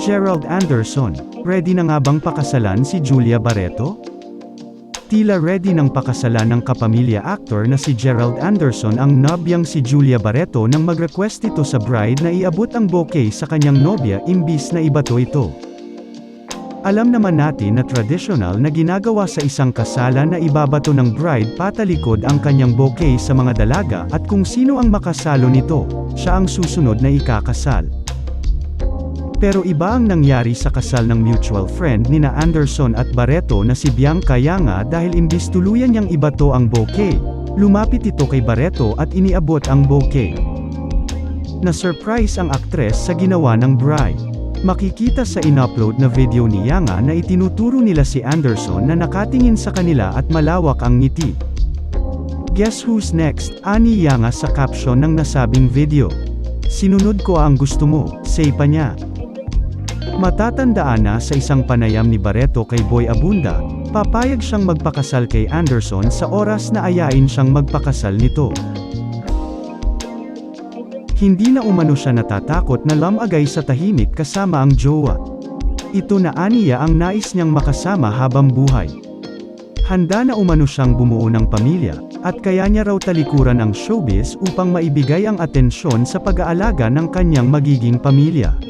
Gerald Anderson, ready na nga bang pakasalan si Julia Barreto? Tila ready ng pakasalan ng kapamilya actor na si Gerald Anderson ang nobyang si Julia Barreto nang mag-request ito sa bride na iabot ang bouquet sa kanyang nobya imbis na ibato ito. Alam naman natin na traditional na ginagawa sa isang kasalan na ibabato ng bride patalikod ang kanyang bouquet sa mga dalaga at kung sino ang makasalo nito, siya ang susunod na ikakasal. Pero iba ang nangyari sa kasal ng mutual friend nina Anderson at Barreto na si Bianca Yanga dahil imbis tuluyan niyang ibato ang bouquet, lumapit ito kay Barreto at iniabot ang bouquet. Na-surprise ang aktres sa ginawa ng bride. Makikita sa inupload na video ni Yanga na itinuturo nila si Anderson na nakatingin sa kanila at malawak ang ngiti. Guess who's next? Ani Yanga sa caption ng nasabing video. Sinunod ko ang gusto mo, say pa niya. Matatandaan na sa isang panayam ni Barreto kay Boy Abunda, papayag siyang magpakasal kay Anderson sa oras na ayain siyang magpakasal nito. Hindi na umano siya natatakot na lamagay sa tahimik kasama ang jowa. Ito na aniya ang nais niyang makasama habang buhay. Handa na umano siyang bumuo ng pamilya, at kaya niya raw talikuran ang showbiz upang maibigay ang atensyon sa pag-aalaga ng kanyang magiging pamilya.